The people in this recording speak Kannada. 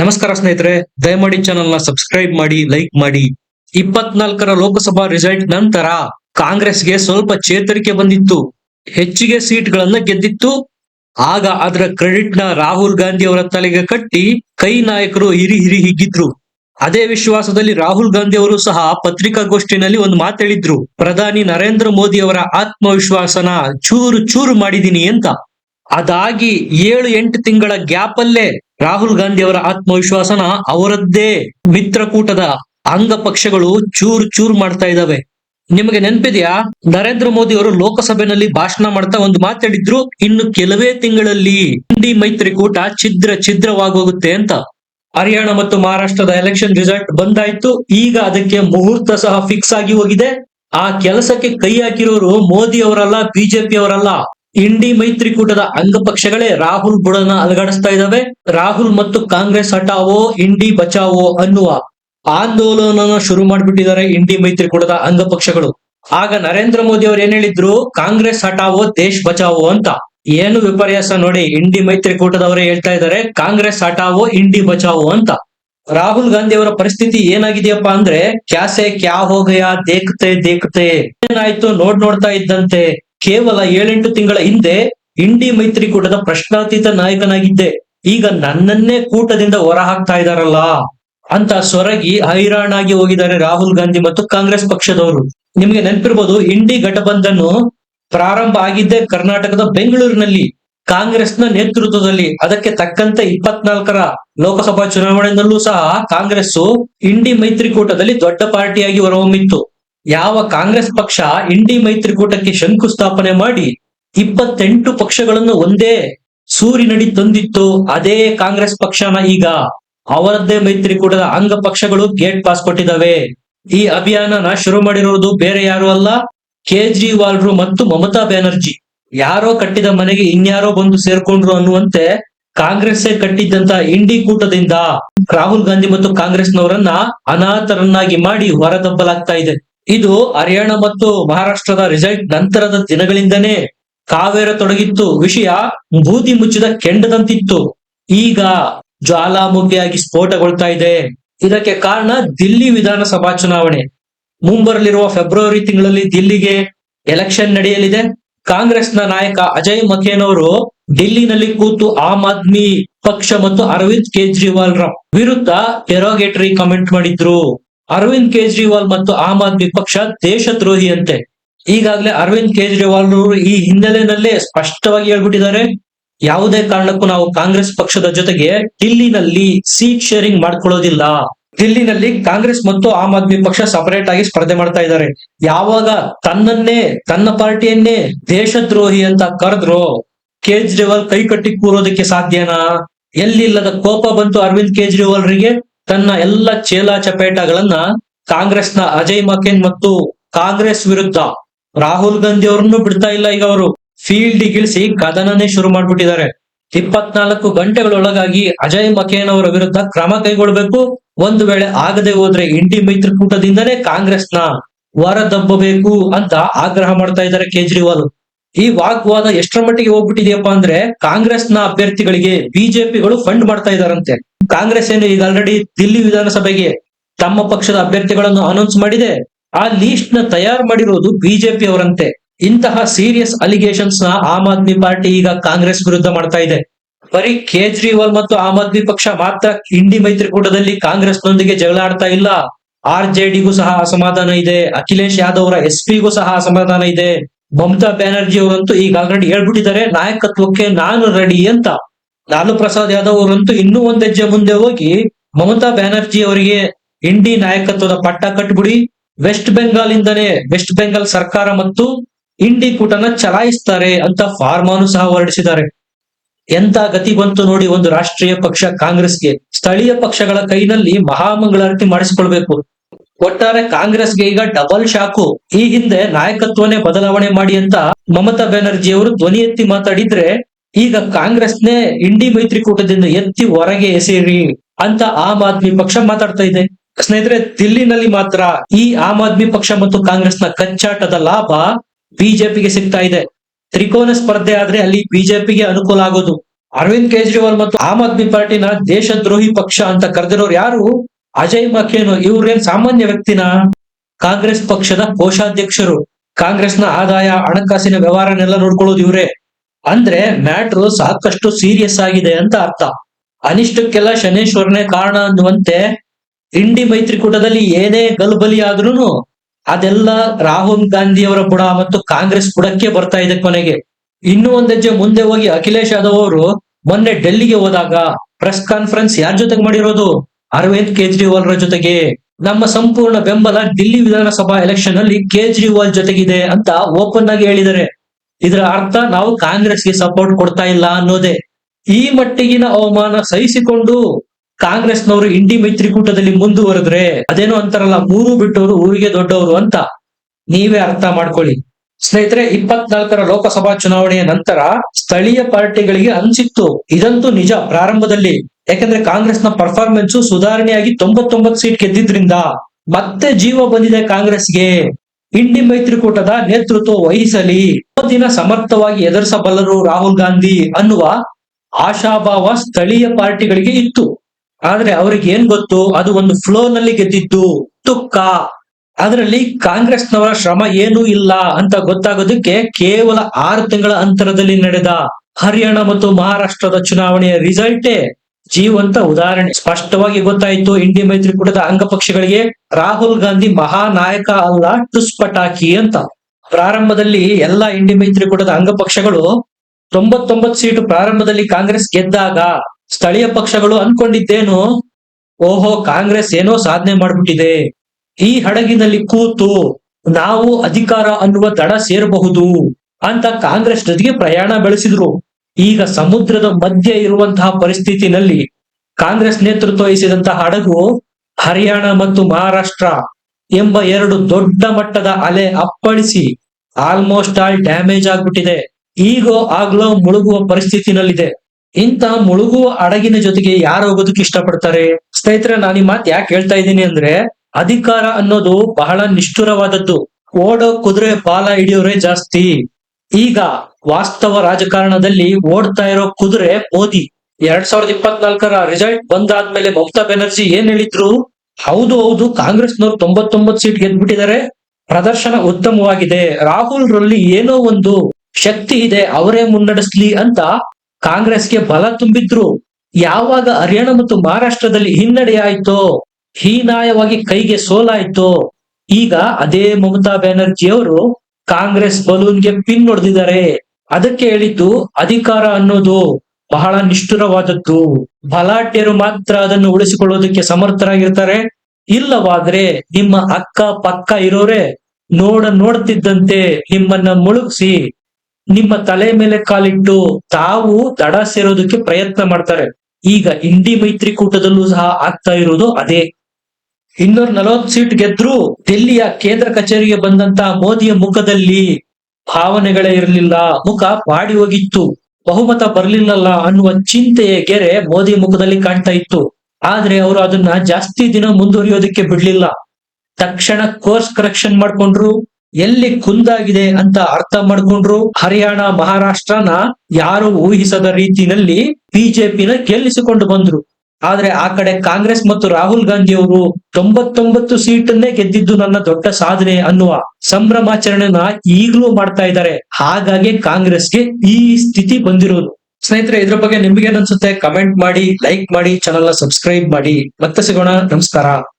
ನಮಸ್ಕಾರ ಸ್ನೇಹಿತರೆ, ದಯಮಾಡಿ ಚಾನೆಲ್ನ ಸಬ್ಸ್ಕ್ರೈಬ್ ಮಾಡಿ ಲೈಕ್ ಮಾಡಿ. ಇಪ್ಪತ್ನಾಲ್ಕರ ಲೋಕಸಭಾ ರಿಸಲ್ಟ್ ನಂತರ ಕಾಂಗ್ರೆಸ್ಗೆ ಸ್ವಲ್ಪ ಚೇತರಿಕೆ ಬಂದಿತ್ತು. ಹೆಚ್ಚಿಗೆ ಸೀಟ್ಗಳನ್ನ ಗೆದ್ದಿತ್ತು. ಆಗ ಅದರ ಕ್ರೆಡಿಟ್ನ ರಾಹುಲ್ ಗಾಂಧಿ ಅವರ ತಲೆಗೆ ಕಟ್ಟಿ ಕೈ ನಾಯಕರು ಹಿರಿ ಹಿರಿ ಹಿಗ್ಗಿದ್ರು. ಅದೇ ವಿಶ್ವಾಸದಲ್ಲಿ ರಾಹುಲ್ ಗಾಂಧಿ ಅವರು ಸಹ ಪತ್ರಿಕಾಗೋಷ್ಠಿನಲ್ಲಿ ಒಂದು ಮಾತೇಳಿದ್ರು. ಪ್ರಧಾನಿ ನರೇಂದ್ರ ಮೋದಿ ಅವರ ಆತ್ಮವಿಶ್ವಾಸನ ಚೂರು ಚೂರು ಮಾಡಿದೀನಿ ಅಂತ. ಅದಾಗಿ ಏಳು ಎಂಟು ತಿಂಗಳ ಗ್ಯಾಪ್ ಅಲ್ಲೇ ರಾಹುಲ್ ಗಾಂಧಿ ಅವರ ಆತ್ಮವಿಶ್ವಾಸನ ಅವರದ್ದೇ ಮಿತ್ರಕೂಟದ ಅಂಗ ಪಕ್ಷಗಳು ಚೂರ್ ಚೂರ್ ಮಾಡ್ತಾ ಇದಾವೆ. ನಿಮಗೆ ನೆನಪಿದೆಯಾ? ನರೇಂದ್ರ ಮೋದಿ ಅವರು ಲೋಕಸಭೆಯಲ್ಲಿ ಭಾಷಣ ಮಾಡ್ತಾ ಒಂದು ಮಾತಾಡಿದ್ರು ಇನ್ನು ಕೆಲವೇ ತಿಂಗಳಲ್ಲಿ ಹಿಂದಿ ಮೈತ್ರಿಕೂಟ ಛಿದ್ರ ಛಿದ್ರವಾಗೋಗುತ್ತೆ ಅಂತ. ಹರಿಯಾಣ ಮತ್ತು ಮಹಾರಾಷ್ಟ್ರದ ಎಲೆಕ್ಷನ್ ರಿಸಲ್ಟ್ ಬಂದಾಯ್ತು, ಈಗ ಅದಕ್ಕೆ ಮುಹೂರ್ತ ಸಹ ಫಿಕ್ಸ್ ಆಗಿ ಹೋಗಿದೆ. ಆ ಕೆಲಸಕ್ಕೆ ಕೈ ಹಾಕಿರೋರು ಮೋದಿ ಅವರಲ್ಲ, ಬಿಜೆಪಿ ಅವರಲ್ಲ. ಇಂಡಿ ಮೈತ್ರಿಕೂಟದ ಅಂಗಪಕ್ಷಗಳೇ ರಾಹುಲ್ ಬುಡನ ಅಲಗಡಿಸ್ತಾ ಇದಾವೆ ರಾಹುಲ್ ಮತ್ತು ಕಾಂಗ್ರೆಸ್ ಹಟಾವೋ ಇಂಡಿ ಬಚಾವೋ ಅನ್ನುವ ಆಂದೋಲನ ಶುರು ಮಾಡಿಬಿಟ್ಟಿದ್ದಾರೆ ಇಂಡಿ ಮೈತ್ರಿಕೂಟದ ಅಂಗಪಕ್ಷಗಳು ಆಗ ನರೇಂದ್ರ ಮೋದಿ ಅವರು ಏನ್ ಹೇಳಿದ್ರು? ಕಾಂಗ್ರೆಸ್ ಹಟಾವೋ ದೇಶ್ ಬಚಾವೋ ಅಂತ. ಏನು ವಿಪರ್ಯಾಸ ನೋಡಿ ಇಂಡಿ ಮೈತ್ರಿಕೂಟದವರೇ ಹೇಳ್ತಾ ಇದ್ದಾರೆ. ಕಾಂಗ್ರೆಸ್ ಹಟಾವೋ ಇಂಡಿ ಬಚಾವೋ ಅಂತ. ರಾಹುಲ್ ಗಾಂಧಿ ಅವರ ಪರಿಸ್ಥಿತಿ ಏನಾಗಿದೆಯಪ್ಪ ಅಂದ್ರೆ, ಕ್ಯಾಸೆ ಕ್ಯಾ ಹೋಗಯ, ದೇಖತೆ ದೇಖತೆ, ಏನಾಯ್ತು ನೋಡ್ ನೋಡ್ತಾ ಇದ್ದಂತೆ. ಕೇವಲ ಏಳೆಂಟು ತಿಂಗಳ ಹಿಂದೆ ಇಂಡಿ ಮೈತ್ರಿಕೂಟದ ಪ್ರಶ್ನಾತೀತ ನಾಯಕನಾಗಿದ್ದೆ. ಈಗ ನನ್ನನ್ನೇ ಕೂಟದಿಂದ ಹೊರ ಹಾಕ್ತಾ ಇದಾರಲ್ಲ? ಅಂತ ಸೊರಗಿ ಹೈರಾಣಾಗಿ ಹೋಗಿದ್ದಾರೆ ರಾಹುಲ್ ಗಾಂಧಿ ಮತ್ತು ಕಾಂಗ್ರೆಸ್ ಪಕ್ಷದವರು. ನಿಮಗೆ ನೆನಪಿರ್ಬೋದು ಇಂಡಿ ಘಟಬಂಧನ್ ಪ್ರಾರಂಭ ಆಗಿದ್ದೆ ಕರ್ನಾಟಕದ ಬೆಂಗಳೂರಿನಲ್ಲಿ, ಕಾಂಗ್ರೆಸ್ನ ನೇತೃತ್ವದಲ್ಲಿ. ಅದಕ್ಕೆ ತಕ್ಕಂತೆ ಇಪ್ಪತ್ನಾಲ್ಕರ ಲೋಕಸಭಾ ಚುನಾವಣೆಯಲ್ಲೂ ಸಹ ಕಾಂಗ್ರೆಸ್ ಇಂಡಿ ಮೈತ್ರಿಕೂಟದಲ್ಲಿ ದೊಡ್ಡ ಪಾರ್ಟಿಯಾಗಿ ಹೊರಹೊಮ್ಮಿತ್ತು. ಯಾವ ಕಾಂಗ್ರೆಸ್ ಪಕ್ಷ ಇಂಡಿ ಮೈತ್ರಿಕೂಟಕ್ಕೆ ಶಂಕುಸ್ಥಾಪನೆ ಮಾಡಿ ಇಪ್ಪತ್ತೆಂಟು ಪಕ್ಷಗಳನ್ನು ಒಂದೇ ಸೂರಿನಡಿ ತಂದಿತ್ತು ಅದೇ ಕಾಂಗ್ರೆಸ್ ಪಕ್ಷನ ಈಗ ಅವರದ್ದೇ ಮೈತ್ರಿಕೂಟದ ಅಂಗ ಪಕ್ಷಗಳು ಗೇಟ್ ಪಾಸ್ ಕೊಟ್ಟಿದ್ದಾವೆ. ಈ ಅಭಿಯಾನನ ಶುರು ಮಾಡಿರೋದು ಬೇರೆ ಯಾರು ಅಲ್ಲ, ಕೇಜ್ರಿವಾಲ್ರು ಮತ್ತು ಮಮತಾ ಬ್ಯಾನರ್ಜಿ. ಯಾರೋ ಕಟ್ಟಿದ ಮನೆಗೆ ಇನ್ಯಾರೋ ಬಂದು ಸೇರ್ಕೊಂಡ್ರು ಅನ್ನುವಂತೆ ಕಾಂಗ್ರೆಸ್ ಕಟ್ಟಿದ್ದಂತ ಇಂಡಿ ಕೂಟದಿಂದ ರಾಹುಲ್ ಗಾಂಧಿ ಮತ್ತು ಕಾಂಗ್ರೆಸ್ನವರನ್ನ ಅನಾಥರನ್ನಾಗಿ ಮಾಡಿ ಹೊರದಬ್ಬಲಾಗ್ತಾ ಇದೆ. ಇದು ಹರಿಯಾಣ ಮತ್ತು ಮಹಾರಾಷ್ಟ್ರದ ರಿಸಲ್ಟ್ ನಂತರದ ದಿನಗಳಿಂದನೇ ಕಾವೇರ ತೊಡಗಿತ್ತು. ವಿಷಯ ಬೂದಿ ಮುಚ್ಚಿದ ಕೆಂಡದಂತಿತ್ತು. ಈಗ ಜ್ವಾಲಾಮುಖಿಯಾಗಿ ಸ್ಫೋಟಗೊಳ್ತಾ ಇದೆ. ಇದಕ್ಕೆ ಕಾರಣ ದಿಲ್ಲಿ ವಿಧಾನಸಭಾ ಚುನಾವಣೆ. ಮುಂಬರಲಿರುವ ಫೆಬ್ರವರಿ ತಿಂಗಳಲ್ಲಿ ದಿಲ್ಲಿಗೆ ಎಲೆಕ್ಷನ್ ನಡೆಯಲಿದೆ. ಕಾಂಗ್ರೆಸ್ನ ನಾಯಕ ಅಜಯ್ ಮಖೇನ್ ಅವರು ದಿಲ್ಲಿನಲ್ಲಿ ಕೂತು ಆಮ್ ಆದ್ಮಿ ಪಕ್ಷ ಮತ್ತು ಅರವಿಂದ್ ಕೇಜ್ರಿವಾಲ್ ವಿರುದ್ಧ ಎರೋಗೇಟರಿ ಕಮೆಂಟ್ ಮಾಡಿದ್ರು. ಅರವಿಂದ್ ಕೇಜ್ರಿವಾಲ್ ಮತ್ತು ಆಮ್ ಆದ್ಮಿ ಪಕ್ಷ ದೇಶದ್ರೋಹಿಯಂತೆ. ಈಗಾಗಲೇ ಅರವಿಂದ್ ಕೇಜ್ರಿವಾಲ್ ಈ ಹಿನ್ನೆಲೆಯಲ್ಲೇ ಸ್ಪಷ್ಟವಾಗಿ ಹೇಳ್ಬಿಟ್ಟಿದ್ದಾರೆ. ಯಾವುದೇ ಕಾರಣಕ್ಕೂ ನಾವು ಕಾಂಗ್ರೆಸ್ ಪಕ್ಷದ ಜೊತೆಗೆ ದಿಲ್ಲಿನಲ್ಲಿ ಸೀಟ್ ಶೇರಿಂಗ್ ಮಾಡ್ಕೊಳ್ಳೋದಿಲ್ಲ. ದಿಲ್ಲಿನಲ್ಲಿ ಕಾಂಗ್ರೆಸ್ ಮತ್ತು ಆಮ್ ಆದ್ಮಿ ಪಕ್ಷ ಸಪರೇಟ್ ಆಗಿ ಸ್ಪರ್ಧೆ ಮಾಡ್ತಾ ಇದ್ದಾರೆ. ಯಾವಾಗ ತನ್ನನ್ನೇ, ತನ್ನ ಪಾರ್ಟಿಯನ್ನೇ ದೇಶದ್ರೋಹಿ ಅಂತ ಕರೆದ್ರು ಕೇಜ್ರಿವಾಲ್ ಕೈ ಕಟ್ಟಿ ಕೂರೋದಕ್ಕೆ ಸಾಧ್ಯನಾ? ಎಲ್ಲಿಲ್ಲದ ಕೋಪ ಬಂತು ಅರವಿಂದ್ ಕೇಜ್ರಿವಾಲ್ರಿಗೆ? ತನ್ನ ಎಲ್ಲ ಚೇಲ ಚಪೇಟಗಳನ್ನ ಕಾಂಗ್ರೆಸ್ನ ಅಜಯ್ ಮಕೇನ್ ಮತ್ತು ಕಾಂಗ್ರೆಸ್ ವಿರುದ್ಧ ರಾಹುಲ್ ಗಾಂಧಿ ಅವ್ರನ್ನು ಬಿಡ್ತಾ ಇಲ್ಲ ಈಗ ಅವರು. ಫೀಲ್ಡ್ ಗಿಳಿಸಿ ಕದನನೇ ಶುರು ಮಾಡ್ಬಿಟ್ಟಿದ್ದಾರೆ. ಇಪ್ಪತ್ನಾಲ್ಕು ಗಂಟೆಗಳೊಳಗಾಗಿ ಅಜಯ್ ಮಕೇನ್ ಅವರ ವಿರುದ್ಧ ಕ್ರಮ ಕೈಗೊಳ್ಳಬೇಕು ಒಂದು ವೇಳೆ ಆಗದೆ ಹೋದ್ರೆ ಇಂಡಿ ಮೈತ್ರಿಕೂಟದಿಂದನೇ ಕಾಂಗ್ರೆಸ್ನ ಹೊರದಬ್ಬಬೇಕು ಅಂತ ಆಗ್ರಹ ಮಾಡ್ತಾ ಇದ್ದಾರೆ ಕೇಜ್ರಿವಾಲ್. ಈ ವಾಗ್ವಾದ ಎಷ್ಟರ ಮಟ್ಟಿಗೆ ಹೋಗ್ಬಿಟ್ಟಿದೆಯಪ್ಪ ಅಂದ್ರೆ ಕಾಂಗ್ರೆಸ್ನ ಅಭ್ಯರ್ಥಿಗಳಿಗೆ ಬಿಜೆಪಿಗಳು ಫಂಡ್ ಮಾಡ್ತಾ ಇದಾರಂತೆ ಕಾಂಗ್ರೆಸ್ ಏನು ಈಗ ಆಲ್ರೆಡಿ ದಿಲ್ಲಿ ವಿಧಾನಸಭೆಗೆ ತಮ್ಮ ಪಕ್ಷದ ಅಭ್ಯರ್ಥಿಗಳನ್ನು ಅನೌನ್ಸ್ ಮಾಡಿದೆ. ಆ ಲೀಸ್ಟ್ನ ತಯಾರು ಮಾಡಿರೋದು ಬಿಜೆಪಿ ಅವರಂತೆ. ಇಂತಹ ಸೀರಿಯಸ್ ಅಲಿಗೇಷನ್ಸ್ನ ಆಮ್ ಆದ್ಮಿ ಪಾರ್ಟಿ ಈಗ ಕಾಂಗ್ರೆಸ್ ವಿರುದ್ಧ ಮಾಡ್ತಾ ಇದೆ. ಬರೀ ಕೇಜ್ರಿವಾಲ್ ಮತ್ತು ಆಮ್ ಆದ್ಮಿ ಪಕ್ಷ ಮಾತ್ರ ಹಿಂಡಿ ಮೈತ್ರಿಕೂಟದಲ್ಲಿ ಕಾಂಗ್ರೆಸ್ನೊಂದಿಗೆ ಜಗಳ ಆಡ್ತಾ ಇಲ್ಲ. ಆರ್ ಜೆ ಡಿಗೂ ಸಹ ಅಸಮಾಧಾನ ಇದೆ. ಅಖಿಲೇಶ್ ಯಾದವ್ ಅವರ ಎಸ್ ಪಿಗೂ ಸಹ ಅಸಮಾಧಾನ ಇದೆ. ಮಮತಾ ಬ್ಯಾನರ್ಜಿ ಅವರಂತೂ ಈಗ ಆಲ್ರೆಡಿ ಹೇಳ್ಬಿಟ್ಟಿದ್ದಾರೆ, ನಾಯಕತ್ವಕ್ಕೆ ನಾನು ರೆಡಿ ಅಂತ. ಲಾಲು ಪ್ರಸಾದ್ ಯಾದವ್ ಅವರಂತೂ ಇನ್ನೂ ಒಂದ್ ಹೆಜ್ಜೆ ಮುಂದೆ ಹೋಗಿ ಮಮತಾ ಬ್ಯಾನರ್ಜಿ ಅವರಿಗೆ ಇಂಡಿ ನಾಯಕತ್ವದ ಪಟ್ಟ ಕಟ್ಬಿಡಿ. ವೆಸ್ಟ್ ಬೆಂಗಾಲ್ ಇಂದನೇ ವೆಸ್ಟ್ ಬೆಂಗಾಲ್ ಸರ್ಕಾರ ಮತ್ತು ಇಂಡಿ ಕೂಟನ ಚಲಾಯಿಸ್ತಾರೆ ಅಂತ ಫಾರ್ಮಾನು ಸಹ ಹೊರಡಿಸಿದ್ದಾರೆ. ಎಂತ ಗತಿ ಬಂತು ನೋಡಿ ಒಂದು ರಾಷ್ಟ್ರೀಯ ಪಕ್ಷ ಕಾಂಗ್ರೆಸ್ಗೆ. ಸ್ಥಳೀಯ ಪಕ್ಷಗಳ ಕೈನಲ್ಲಿ ಮಹಾಮಂಗಳಾರತಿ ಮಾಡಿಸಿಕೊಳ್ಬೇಕು. ಒಟ್ಟಾರೆ ಕಾಂಗ್ರೆಸ್ಗೆ ಈಗ ಡಬಲ್ ಶಾಕು. ಈ ಹಿಂದೆ ನಾಯಕತ್ವನೇ ಬದಲಾವಣೆ ಮಾಡಿ ಅಂತ ಮಮತಾ ಬ್ಯಾನರ್ಜಿ ಅವರು ಧ್ವನಿ ಎತ್ತಿ ಮಾತಾಡಿದ್ರೆ, ಈಗ ಕಾಂಗ್ರೆಸ್ನೇ ಇಂಡಿ ಮೈತ್ರಿಕೂಟದಿಂದ ಎತ್ತಿ ಹೊರಗೆ ಎಸೆಯಿರಿ ಅಂತ ಆಮ್ ಆದ್ಮಿ ಪಕ್ಷ ಮಾತಾಡ್ತಾ ಇದೆ. ಸ್ನೇಹಿತರೆ, ದಿಲ್ಲಿನಲ್ಲಿ ಮಾತ್ರ ಈ ಆಮ್ ಆದ್ಮಿ ಪಕ್ಷ ಮತ್ತು ಕಾಂಗ್ರೆಸ್ನ ಕಚ್ಚಾಟದ ಲಾಭ ಬಿಜೆಪಿಗೆ ಸಿಗ್ತಾ ಇದೆ. ತ್ರಿಕೋನ ಸ್ಪರ್ಧೆ ಆದ್ರೆ ಅಲ್ಲಿ ಬಿಜೆಪಿಗೆ ಅನುಕೂಲ ಆಗೋದು. ಅರವಿಂದ್ ಕೇಜ್ರಿವಾಲ್ ಮತ್ತು ಆಮ್ ಆದ್ಮಿ ಪಾರ್ಟಿನ ದೇಶದ್ರೋಹಿ ಪಕ್ಷ ಅಂತ ಕರೆದಿರೋರು ಯಾರು? ಅಜಯ್ ಮಕೇನು ಇವ್ರೇನ್ ಸಾಮಾನ್ಯ ವ್ಯಕ್ತಿನ? ಕಾಂಗ್ರೆಸ್ ಪಕ್ಷದ ಕೋಶಾಧ್ಯಕ್ಷರು, ಕಾಂಗ್ರೆಸ್ನ ಆದಾಯ, ಹಣಕಾಸಿನ ವ್ಯವಹಾರನೆಲ್ಲ ನೋಡ್ಕೊಳ್ಳೋದು ಇವರೇ. ಅಂದ್ರೆ ಮ್ಯಾಟ್ರು ಸಾಕಷ್ಟು ಸೀರಿಯಸ್ ಆಗಿದೆ ಅಂತ ಅರ್ಥ. ಅನಿಷ್ಟಕ್ಕೆಲ್ಲ ಶನೇಶ್ವರನೇ ಕಾರಣ ಅನ್ನುವಂತೆ ಇಂಡಿ ಮೈತ್ರಿಕೂಟದಲ್ಲಿ ಏನೇ ಗಲ್ಬಲಿ ಆದ್ರೂ ಅದೆಲ್ಲ ರಾಹುಲ್ ಗಾಂಧಿ ಅವರ ಬುಡ ಮತ್ತು ಕಾಂಗ್ರೆಸ್ ಬುಡಕ್ಕೆ ಬರ್ತಾ ಇದೆ ಕೊನೆಗೆ. ಇನ್ನೂ ಒಂದ್ ಮುಂದೆ ಹೋಗಿ ಅಖಿಲೇಶ್ ಯಾದವ್ ಅವರು ಮೊನ್ನೆ ಡೆಲ್ಲಿಗೆ ಹೋದಾಗ ಪ್ರೆಸ್ ಕಾನ್ಫರೆನ್ಸ್ ಯಾರ ಜೊತೆಗೆ ಮಾಡಿರೋದು? ಅರವಿಂದ್ ಕೇಜ್ರಿವಾಲ್ ರ ಜೊತೆಗೆ ನಮ್ಮ ಸಂಪೂರ್ಣ ಬೆಂಬಲ ದಿಲ್ಲಿ ವಿಧಾನಸಭಾ ಎಲೆಕ್ಷನ್ ಅಲ್ಲಿ ಕೇಜ್ರಿವಾಲ್ ಜೊತೆಗಿದೆ ಅಂತ ಓಪನ್ ಆಗಿ ಹೇಳಿದ್ದಾರೆ. ಇದರ ಅರ್ಥ ನಾವು ಕಾಂಗ್ರೆಸ್ಗೆ ಸಪೋರ್ಟ್ ಕೊಡ್ತಾ ಇಲ್ಲ ಅನ್ನೋದೇ. ಈ ಮಟ್ಟಿಗಿನ ಅವಮಾನ ಸಹಿಸಿಕೊಂಡು ಕಾಂಗ್ರೆಸ್ನವರು ಇಂಡಿ ಮೈತ್ರಿಕೂಟದಲ್ಲಿ ಮುಂದುವರೆದ್ರೆ ಅದೇನು ಅಂತಾರಲ್ಲ, ಮೂರು ಬಿಟ್ಟವರು ಊರಿಗೆ ದೊಡ್ಡವರು ಅಂತ ನೀವೇ ಅರ್ಥ ಮಾಡ್ಕೊಳ್ಳಿ. ಸ್ನೇಹಿತರೆ, ಇಪ್ಪತ್ನಾಲ್ಕರ ಲೋಕಸಭಾ ಚುನಾವಣೆಯ ನಂತರ ಸ್ಥಳೀಯ ಪಾರ್ಟಿಗಳಿಗೆ ಅನ್ಸಿತ್ತು. ಇದಂತೂ ನಿಜ ಪ್ರಾರಂಭದಲ್ಲಿ. ಯಾಕಂದ್ರೆ ಕಾಂಗ್ರೆಸ್ನ ಪರ್ಫಾರ್ಮೆನ್ಸ್ ಸುಧಾರಣೆಯಾಗಿ ತೊಂಬತ್ತೊಂಬತ್ತು ಸೀಟ್ ಗೆದ್ದಿದ್ರಿಂದ ಮತ್ತೆ ಜೀವ ಬಂದಿದೆ ಕಾಂಗ್ರೆಸ್ಗೆ. ಇಂಡಿ ಮೈತ್ರಿಕೂಟದ ನೇತೃತ್ವ ವಹಿಸಲಿ ದಿನ ಸಮರ್ಥವಾಗಿ ಎದುರಿಸಬಲ್ಲರು ರಾಹುಲ್ ಗಾಂಧಿ ಅನ್ನುವ ಆಶಾಭಾವ ಸ್ಥಳೀಯ ಪಾರ್ಟಿಗಳಿಗೆ ಇತ್ತು. ಆದ್ರೆ ಅವ್ರಿಗೆ ಏನ್ ಗೊತ್ತು? ಅದು ಒಂದು ಫ್ಲೋ ನಲ್ಲಿ ಗೆದ್ದಿದ್ದು ತುಕ್ಕ. ಅದರಲ್ಲಿ ಕಾಂಗ್ರೆಸ್ನವರ ಶ್ರಮ ಏನೂ ಇಲ್ಲ ಅಂತ ಗೊತ್ತಾಗೋದಕ್ಕೆ ಕೇವಲ ಆರು ತಿಂಗಳ ಅಂತರದಲ್ಲಿ ನಡೆದ ಹರಿಯಾಣ ಮತ್ತು ಮಹಾರಾಷ್ಟ್ರದ ಚುನಾವಣೆಯ ರಿಸಲ್ಟೇ ಜೀವಂತ ಉದಾಹರಣೆ. ಸ್ಪಷ್ಟವಾಗಿ ಗೊತ್ತಾಯಿತು ಇಂಡಿ ಮೈತ್ರಿಕೂಟದ ಅಂಗಪಕ್ಷಗಳಿಗೆ ರಾಹುಲ್ ಗಾಂಧಿ ಮಹಾನಾಯಕ ಅಲ್ಲ ಟುಸ್ ಪಟಾಕಿ ಅಂತ. ಪ್ರಾರಂಭದಲ್ಲಿ ಎಲ್ಲಾ ಇಂಡಿ ಮೈತ್ರಿಕೂಟದ ಅಂಗಪಕ್ಷಗಳು ತೊಂಬತ್ತೊಂಬತ್ತು ಸೀಟು ಪ್ರಾರಂಭದಲ್ಲಿ ಕಾಂಗ್ರೆಸ್ ಗೆದ್ದಾಗ ಸ್ಥಳೀಯ ಪಕ್ಷಗಳು ಅನ್ಕೊಂಡಿದ್ದೇನು, ಓಹೋ, ಕಾಂಗ್ರೆಸ್ ಏನೋ ಸಾಧನೆ ಮಾಡ್ಬಿಟ್ಟಿದೆ. ಈ ಹಡಗಿನಲ್ಲಿ ಕೂತು ನಾವು ಅಧಿಕಾರ ಅನ್ನುವ ದಡ ಸೇರಬಹುದು ಅಂತ ಕಾಂಗ್ರೆಸ್ ಜೊತೆಗೆ ಪ್ರಯಾಣ ಬೆಳೆಸಿದ್ರು. ಈಗ ಸಮುದ್ರದ ಮಧ್ಯೆ ಇರುವಂತಹ ಪರಿಸ್ಥಿತಿನಲ್ಲಿ ಕಾಂಗ್ರೆಸ್ ನೇತೃತ್ವ ವಹಿಸಿದಂತಹ ಹಡಗು ಹರಿಯಾಣ ಮತ್ತು ಮಹಾರಾಷ್ಟ್ರ ಎಂಬ ಎರಡು ದೊಡ್ಡ ಮಟ್ಟದ ಅಲೆ ಅಪ್ಪಳಿಸಿ ಆಲ್ಮೋಸ್ಟ್ ಆಲ್ ಡ್ಯಾಮೇಜ್ ಆಗ್ಬಿಟ್ಟಿದೆ. ಈಗೋ ಆಗ್ಲೋ ಮುಳುಗುವ ಪರಿಸ್ಥಿತಿನಲ್ಲಿದೆ. ಇಂತ ಮುಳುಗುವ ಹಡಗಿನ ಜೊತೆಗೆ ಯಾರು ಹೋಗೋದಕ್ಕೆ ಇಷ್ಟಪಡ್ತಾರೆ? ಸ್ನೇಹಿತರೆ, ನಾನು ಈ ಮಾತು ಯಾಕೆ ಹೇಳ್ತಾ ಇದ್ದೀನಿ ಅಂದ್ರೆ ಅಧಿಕಾರ ಅನ್ನೋದು ಬಹಳ ನಿಷ್ಠುರವಾದದ್ದು. ಓಡೋ ಕುದುರೆ, ಬಾಲ ಹಿಡಿಯೋರೇ ಜಾಸ್ತಿ. ಈಗ ವಾಸ್ತವ ರಾಜಕಾರಣದಲ್ಲಿ ಓಡ್ತಾ ಇರೋ ಕುದುರೆ ಮೋದಿ. ಎರಡ್ ಸಾವಿರದ ಇಪ್ಪತ್ನಾಲ್ಕರ ರಿಸಲ್ಟ್ ಬಂದಾದ್ಮೇಲೆ ಮಮತಾ ಬ್ಯಾನರ್ಜಿ ಏನ್ ಹೇಳಿದ್ರು? ಹೌದು ಹೌದು, ಕಾಂಗ್ರೆಸ್ನವ್ರು ತೊಂಬತ್ತೊಂಬತ್ತು ಸೀಟ್ ಗೆದ್ಬಿಟ್ಟಿದ್ದಾರೆ. ಪ್ರದರ್ಶನ ಉತ್ತಮವಾಗಿದೆ. ರಾಹುಲ್ ರಲ್ಲಿ ಏನೋ ಒಂದು ಶಕ್ತಿ ಇದೆ, ಅವರೇ ಮುನ್ನಡೆಸ್ಲಿ ಅಂತ ಕಾಂಗ್ರೆಸ್ಗೆ ಬಲ ತುಂಬಿದ್ರು. ಯಾವಾಗ ಹರಿಯಾಣ ಮತ್ತು ಮಹಾರಾಷ್ಟ್ರದಲ್ಲಿ ಹಿನ್ನಡೆ ಆಯ್ತೋ, ಹೀನಾಯವಾಗಿ ಕೈಗೆ ಸೋಲಾಯ್ತೋ, ಈಗ ಅದೇ ಮಮತಾ ಬ್ಯಾನರ್ಜಿ ಅವರು ಕಾಂಗ್ರೆಸ್ ಬಲೂನ್ಗೆ ಪಿನ್ ಹೊಡೆದಿದ್ದಾರೆ. ಅದಕ್ಕೆ ಹೇಳಿದ್ದು, ಅಧಿಕಾರ ಅನ್ನೋದು ಬಹಳ ನಿಷ್ಠುರವಾದದ್ದು. ಬಲಾಢ್ಯರು ಮಾತ್ರ ಅದನ್ನು ಉಳಿಸಿಕೊಳ್ಳೋದಕ್ಕೆ ಸಮರ್ಥರಾಗಿರ್ತಾರೆ. ಇಲ್ಲವಾದ್ರೆ ನಿಮ್ಮ ಅಕ್ಕ ಪಕ್ಕ ಇರೋರೆ ನೋಡ ನೋಡ್ತಿದ್ದಂತೆ ನಿಮ್ಮನ್ನ ಮುಳುಗಿಸಿ, ನಿಮ್ಮ ತಲೆ ಮೇಲೆ ಕಾಲಿಟ್ಟು ತಾವು ದಡ ಸೇರೋದಕ್ಕೆ ಪ್ರಯತ್ನ ಮಾಡ್ತಾರೆ. ಈಗ ಇಂಡಿ ಮೈತ್ರಿಕೂಟದಲ್ಲೂ ಸಹ ಆಗ್ತಾ ಇರೋದು ಅದೇ. ಇನ್ನೂರ ನಲವತ್ತು ಸೀಟ್ ಗೆದ್ರು ಡೆಲ್ಲಿಯ ಕೇಂದ್ರ ಕಚೇರಿಗೆ ಬಂದಂತ ಮೋದಿಯ ಮುಖದಲ್ಲಿ ಭಾವನೆಗಳೇ ಇರಲಿಲ್ಲ, ಮುಖ ಪಾಡಿ ಹೋಗಿತ್ತು. ಬಹುಮತ ಬರ್ಲಿಲ್ಲಲ್ಲ ಅನ್ನುವ ಚಿಂತೆಯ ಗೆರೆ ಮೋದಿ ಮುಖದಲ್ಲಿ ಕಾಣ್ತಾ ಇತ್ತು. ಆದ್ರೆ ಅವರು ಅದನ್ನ ಜಾಸ್ತಿ ದಿನ ಮುಂದುವರಿಯೋದಕ್ಕೆ ಬಿಡ್ಲಿಲ್ಲ. ತಕ್ಷಣ ಕೋರ್ಸ್ ಕರೆಕ್ಷನ್ ಮಾಡ್ಕೊಂಡ್ರು, ಎಲ್ಲಿ ಕುಂದಾಗಿದೆ ಅಂತ ಅರ್ಥ ಮಾಡ್ಕೊಂಡ್ರು. ಹರಿಯಾಣ, ಮಹಾರಾಷ್ಟ್ರನ ಯಾರು ಊಹಿಸದ ರೀತಿಯಲ್ಲಿ ಬಿಜೆಪಿನ ಗೆಲ್ಲಿಸಿಕೊಂಡು ಬಂದ್ರು. ಆದ್ರೆ ಆ ಕಡೆ ಕಾಂಗ್ರೆಸ್ ಮತ್ತು ರಾಹುಲ್ ಗಾಂಧಿ ಅವರು ತೊಂಬತ್ತೊಂಬತ್ತು ಸೀಟನ್ನೇ ಗೆದ್ದಿದ್ದು ನನ್ನ ದೊಡ್ಡ ಸಾಧನೆ ಅನ್ನುವ ಸಂಭ್ರಮಾಚರಣೆನ ಈಗಲೂ ಮಾಡ್ತಾ ಇದ್ದಾರೆ. ಹಾಗಾಗಿ ಕಾಂಗ್ರೆಸ್ಗೆ ಈ ಸ್ಥಿತಿ ಬಂದಿರೋದು. ಸ್ನೇಹಿತರೆ, ಇದ್ರ ಬಗ್ಗೆ ನಿಮ್ಗೆ ಅನ್ಸುತ್ತೆ? ಕಮೆಂಟ್ ಮಾಡಿ, ಲೈಕ್ ಮಾಡಿ ಚಾನಲ್ನ ಸಬ್ಸ್ಕ್ರೈಬ್ ಮಾಡಿ. ಮತ್ತೆ ಸಿಗೋಣ. ನಮಸ್ಕಾರ.